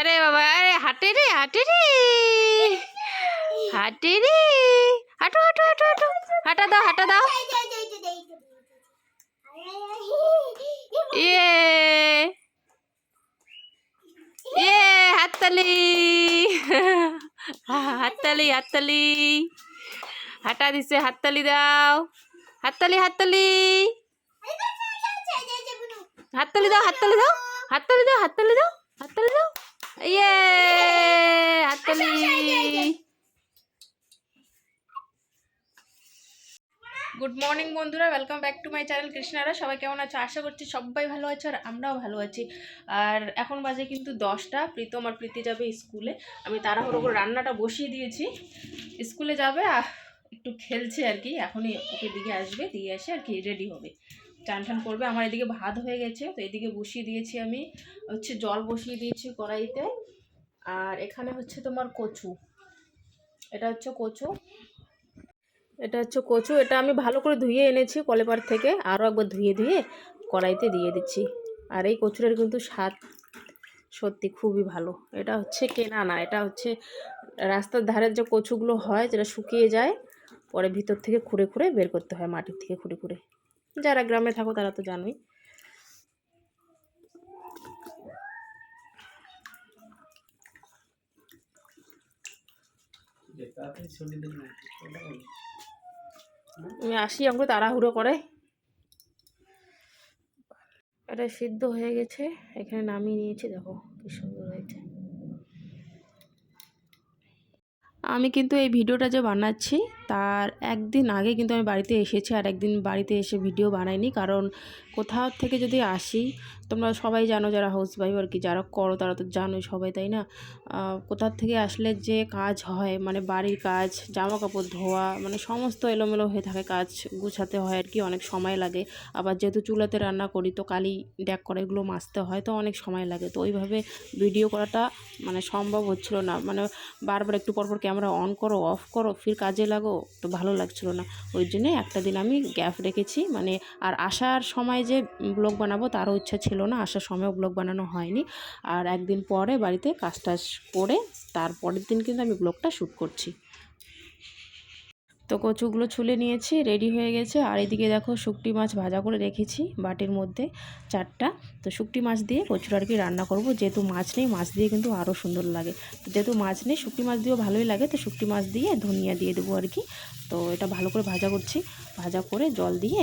আরে বাবা, আরে হাঁটে রে হাঁটে রে। হাঁটে রে। হাঁটো হাঁটো হাঁটো হাঁটো। হাঁটা দাও হাঁটা দাও। ইয়ে। ইয়ে হাততালি। হাততালি হাততালি। হাঁটা দিছে, হাততালি দাও। হাততালি হাততালি। হাততালি দাও হাততালি দাও হাততালি দাও হাততালি দাও হাততালি দাও ইয়ে হাততালি গুড মর্নিং বন্ধুরা welcome back to my channel কৃষ্ণারা। সবাই কেমন আছো? আশা করছি সবাই ভালো আছে আর আমরাও ভালো আছি। আর এখন বাজে কিন্তু দশটা, প্রীতম আর প্রীতি যাবে স্কুলে। আমি তাড়াহুড়ো করে রান্নাটা বসিয়ে দিয়েছি। স্কুলে যাবে একটু খেলছে আর কি। এখনই ওকে দিকে আসবে, দিয়ে এসে আর কি রেডি হবে। চান টান করবে। আমার এদিকে ভাত হয়ে গেছে, তো এদিকে বসিয়ে দিয়েছি আমি। হচ্ছে জল বসিয়ে দিয়েছি কড়াইতে। আর এখানে হচ্ছে তোমার কচু। এটা হচ্ছে কচু। এটা হচ্ছে কচু। এটা আমি ভালো করে ধুয়ে এনেছি কলেপার থেকে। আরও একবার ধুয়ে ধুয়ে কড়াইতে দিয়ে দিচ্ছি। আর এই কচুরের কিন্তু স্বাদ সত্যি খুবই ভালো। এটা হচ্ছে কেনা না, এটা হচ্ছে রাস্তার ধারের যে কচুগুলো হয়, যেটা শুকিয়ে যায়, পরে ভিতর থেকে খুঁড়ে খুঁড়ে বের করতে হয়, মাটির থেকে খুঁড়ে খুঁড়ে। যারা গ্রামে থাকো তারা তো জানোই। আমি আসি, আমাকে তাড়াহুড়ো করে। এটা সিদ্ধ হয়ে গেছে, এখানে নামিয়ে নিয়েছি, দেখো কি সুন্দর হয়েছে। আমি কিন্তু এই ভিডিওটা যে বানাচ্ছি, তার একদিন আগে কিন্তু আমি বাড়িতে এসেছি, আর একদিন বাড়িতে এসে ভিডিও বানাইনি, কারণ কোথাও থেকে যদি আসি তোমরা সবাই জানো যারা হাউস ওয়াইফ আর কি, যারা করো তারা তো জানোই সবাই, তাই না? কোথার থেকে আসলে যে কাজ হয় মানে বাড়ির কাজ জামা কাপড় ধোয়া মানে সমস্ত এলোমেলো হয়ে থাকে কাজ গুছাতে হয় আর কি, অনেক সময় লাগে। আবার যেহেতু চুলাতে রান্না করি, তো কালি ড্যাক করে এগুলো মাজতে হয়, তো অনেক সময় লাগে। তো ওইভাবে ভিডিও করাটা মানে সম্ভব হচ্ছিল না। মানে বারবার একটু পরপর ক্যামেরা অন করো, অফ করো, ফির কাজে লাগো, তো ভালো লাগছিল না। ওই জন্যে একটা দিন আমি গ্যাপ রেখেছি মানে আর আসার সময় যে ব্লগ বানাবো, তারও ইচ্ছা ছিল না, আসার সময় ব্লগ বানানো হয়নি। আর একদিন পরে বাড়িতে কাজ টাজ করে তারপরের দিন কিন্তু আমি ব্লগটা শ্যুট করছি। তো কচুগুলো ছুলে নিয়েছি রেডি হয়ে গেছে। আর এদিকে দেখো শুকটি মাছ ভাজা করে রেখেছি বাটির মধ্যে চারটা। তো শুকটি মাছ দিয়ে কচুর আর কি রান্না করব। যেহেতু মাছ নেই, মাছ দিয়ে কিন্তু আরও সুন্দর লাগে। তো যেহেতু মাছ নেই, শুকটি মাছ দিয়েও ভালোই লাগে। তো শুকটি মাছ দিয়ে ধনিয়া দিয়ে দেবো আর কি তো এটা ভালো করে ভাজা করছি। ভাজা করে জল দিয়ে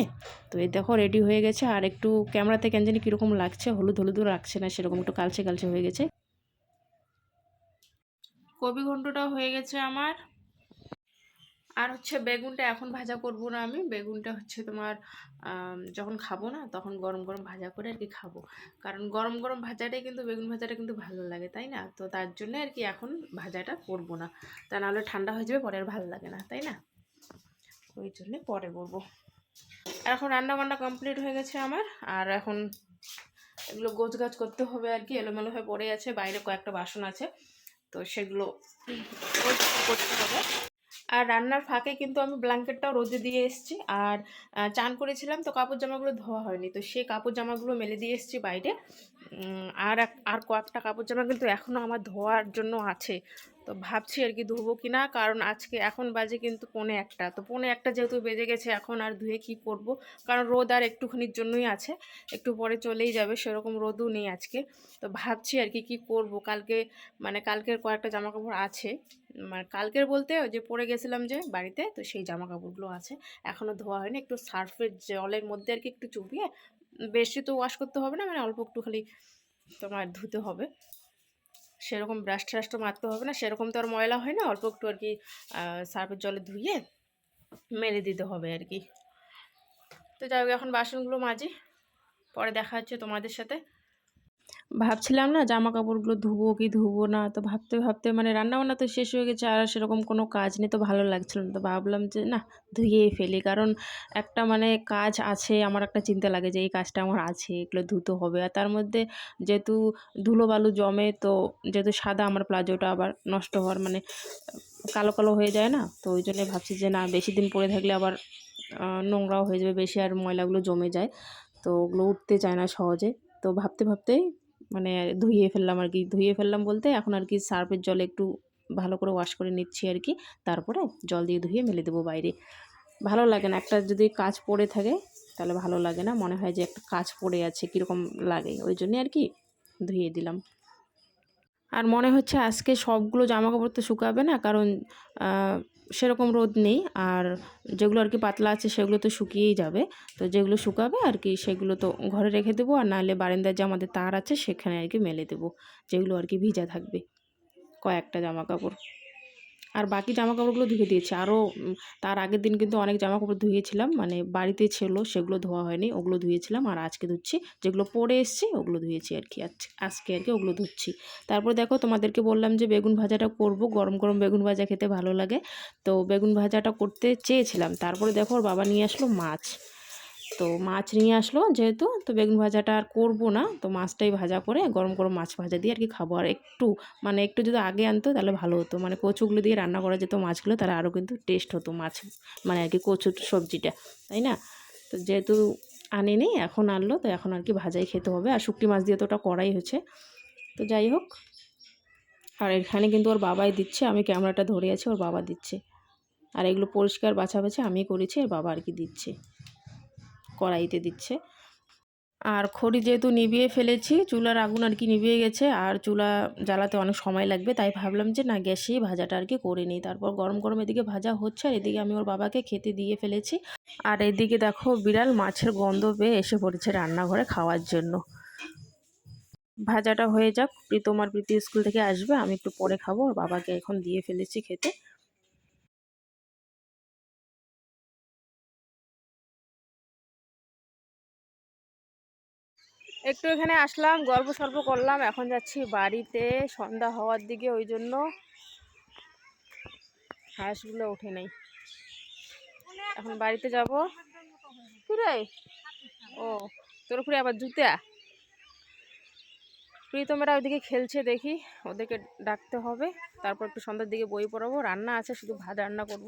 তো এই দেখো রেডি হয়ে গেছে। আর একটু ক্যামেরাতে কেন জানি কীরকম লাগছে, হলুদ হলুদও লাগছে না, সেরকম একটু কালচে কালচে হয়ে গেছে। কবি ঘন্টটাও হয়ে গেছে আমার। আর হচ্ছে বেগুনটা এখন ভাজা করব না আমি। বেগুনটা হচ্ছে তোমার যখন খাব না, তখন গরম গরম ভাজা করে আর কি খাব। কারণ গরম গরম ভাজাটাই কিন্তু, বেগুন ভাজাটা কিন্তু ভালো লাগে, তাই না? তো তার জন্য আর কি এখন ভাজাটা করব না। তা নাহলে ঠান্ডা হয়ে যাবে, পরে আর ভালো লাগে না, তাই না? ওই জন্যে পরে করব। আর এখন রান্না বান্না কমপ্লিট হয়ে গেছে আমার। আর এখন এগুলো গোছ গাছ করতে হবে আর কি, এলোমেলো হয়ে পড়ে আছে। বাইরে কয়েকটা বাসন আছে, তো সেগুলো করতে হবে। আর রান্নার ফাঁকে কিন্তু আমি ব্ল্যাঙ্কেটটাও রোদে দিয়ে এসেছি। আর চান করেছিলাম তো কাপড় জামাগুলো ধোয়া হয়নি। তো সে কাপড় জামাগুলো মেলে দিয়ে এসেছি বাইরে। আর এক, আর কয়েকটা কাপড় জামা কিন্তু এখনও আমার ধোয়ার জন্য আছে। তো ভাবছি আর কি ধুবো কি না কারণ আজকে এখন বাজে কিন্তু পনে একটা। তো পনে একটা যেহেতু বেজে গেছে, এখন আর ধুয়ে কি করব? কারণ রোদ আর একটুখানির জন্যই আছে। একটু পরে চলেই যাবে, সেরকম রোদও নেই আজকে। তো ভাবছি আর কি কী করব? কালকে মানে কালকের কয়েকটা জামা কাপড় আছে। মানে কালকের বলতে যে পরে গেছিলাম যে বাড়িতে, তো সেই জামা কাপড়গুলো আছে। এখনও ধোয়া হয়নি, একটু সার্ফের জলের মধ্যে আর কি একটু চুপিয়ে বেশি তো ওয়াশ করতে হবে না মানে অল্প একটু খালি তোমার ধুতে হবে। সেরকম ব্রাশ ট্রাশ তো মারতে হবে না, সেরকম তো আর ময়লা হয় না, অল্প একটু আর কি সার্ফের জলে ধুয়ে মেরে দিতে হবে আর কি। তো যাই হোক, এখন বাসনগুলো মাজি, পরে দেখা হচ্ছে তোমাদের সাথে। ভাবছিলাম না জামা কাপড়গুলো ধুবো কি ধুবো না, তো ভাবতে ভাবতে মানে রান্নাবান্না তো শেষ হয়ে গেছে আর সেরকম কোনো কাজ নেই, তো ভালো লাগছিল না, তো ভাবলাম যে না ধুয়েই ফেলি। কারণ একটা মানে কাজ আছে, আমার একটা চিন্তা লাগে যে এই কাজটা আমার আছে, এগুলো ধুতে হবে। আর তার মধ্যে যেহেতু ধুলো বালু জমে, তো যেহেতু সাদা আমার প্লাজোটা আবার নষ্ট হওয়ার মানে কালো কালো হয়ে যায় না, তো ওই জন্যে ভাবছি যে না বেশি দিন পরে থাকলে আবার নোংরাও হয়ে যাবে বেশি আর ময়লাগুলো জমে যায়, তো ওগুলো উঠতে চায় না সহজে, তো ভাবতে ভাবতেই মানে ধুয়ে ফেললাম আর কি ধুয়ে ফেললাম বলতে এখন আর কি সার্ফের জলে একটু ভালো করে ওয়াশ করে নিচ্ছি আর কি তারপরে জল দিয়ে ধুয়ে মেলে দেবো বাইরে। ভালো লাগে না, একটা যদি কাজ পড়ে থাকে তাহলে ভালো লাগে না। মনে হয় যে একটা কাজ পড়ে আছে, কীরকম লাগে। ওই জন্যে আর কি ধুয়ে দিলাম। আর মনে হচ্ছে আজকে সবগুলো জামা কাপড় তো শুকাবে না, কারণ সেরকম রোদ নেই আর যেগুলো আর কি পাতলা আছে সেগুলো তো শুকিয়েই যাবে। তো যেগুলো শুকাবে আর কি সেগুলো তো ঘরে রেখে দেবো আর নাহলে বারেন্দার যে আমাদের তার আছে সেখানে আর কি মেলে দেবো। যেগুলো আর কি ভিজা থাকবে, কয়েকটা জামা কাপড়। আর বাকি জামা কাপড়গুলো ধুয়ে দিয়েছি। আরও তার আগের দিন কিন্তু অনেক জামা কাপড় ধুয়েছিলাম মানে বাড়িতে ছিল, সেগুলো ধোয়া হয়নি, ওগুলো ধুয়েছিলাম আর আজকে ধুচ্ছি। যেগুলো পরে এসছি, ওগুলো ধুয়েছি আর কি আজ- আজকে আর কি ওগুলো ধুচ্ছি। তারপর দেখো তোমাদেরকে বললাম যে বেগুন ভাজাটা করব, গরম গরম বেগুন ভাজা খেতে ভালো লাগে। তো বেগুন ভাজাটা করতে চেয়েছিলাম, তারপরে দেখো ওর বাবা নিয়ে আসলো মাছ। তো মাছ নিয়ে আসলো যেহেতু, তো বেগুন ভাজাটা আর করব না। তো মাছটাই ভাজা করে গরম গরম মাছ ভাজা দিয়ে আর কি খাব। আর একটু মানে একটু যদি আগে আনতো তাহলে ভালো হতো। মানে কচুগুলো দিয়ে রান্না করা যেত মাছগুলো, তাহলে আরও কিন্তু টেস্ট হতো মাছ মানে আর কি কচুর সবজিটা, তাই না? তো যেহেতু আনেনি, এখন আনলো, তো এখন আর কি ভাজাই খেতে হবে। আর শুকটি মাছ দিয়ে তো ওটা করাই হচ্ছে। তো যাই হোক, আর এখানে কিন্তু ওর বাবাই দিচ্ছে, আমি ক্যামেরাটা ধরে আছি, ওর বাবা দিচ্ছে। আর এগুলো পরিষ্কার বাছা বাছাবাছি আমি করেছি, আর বাবা আর কি দিচ্ছে। কড়াইতে দিচ্ছে। আর খড়ি যেহেতু নিভিয়ে ফেলেছি, চুলার আগুন আর কি নিভিয়ে গেছে, আর চুলা জ্বালাতে অনেক সময় লাগবে, তাই ভাবলাম যে না, গ্যাসেই ভাজাটা আর কি করে নিই। তারপর গরম গরম এদিকে ভাজা হচ্ছে, আর এদিকে আমি ওর বাবাকে খেতে দিয়ে ফেলেছি। আর এদিকে দেখো বিড়াল মাছের গন্ধ পেয়ে এসে পড়েছে রান্নাঘরে খাওয়ার জন্য। ভাজাটা হয়ে যাক, প্রীতম আর প্রীতি স্কুল থেকে আসবে, আমি একটু পরে খাব, ওর বাবাকে এখন দিয়ে ফেলেছি খেতে। একটু এখানে আসলাম, গল্প সল্প করলাম, এখন যাচ্ছি বাড়িতে, সন্ধ্যা হওয়ার দিকে, ওই জন্য হাঁসগুলো ওঠে নাই। এখন বাড়িতে যাব। রে ও, তোর উপরে আবার জুতা? প্রীতমেরা ওইদিকে খেলছে দেখি, ওদেরকে ডাকতে হবে, তারপর একটু সন্ধ্যার দিকে বই পড়াবো, রান্না আছে, শুধু ভাত রান্না করব।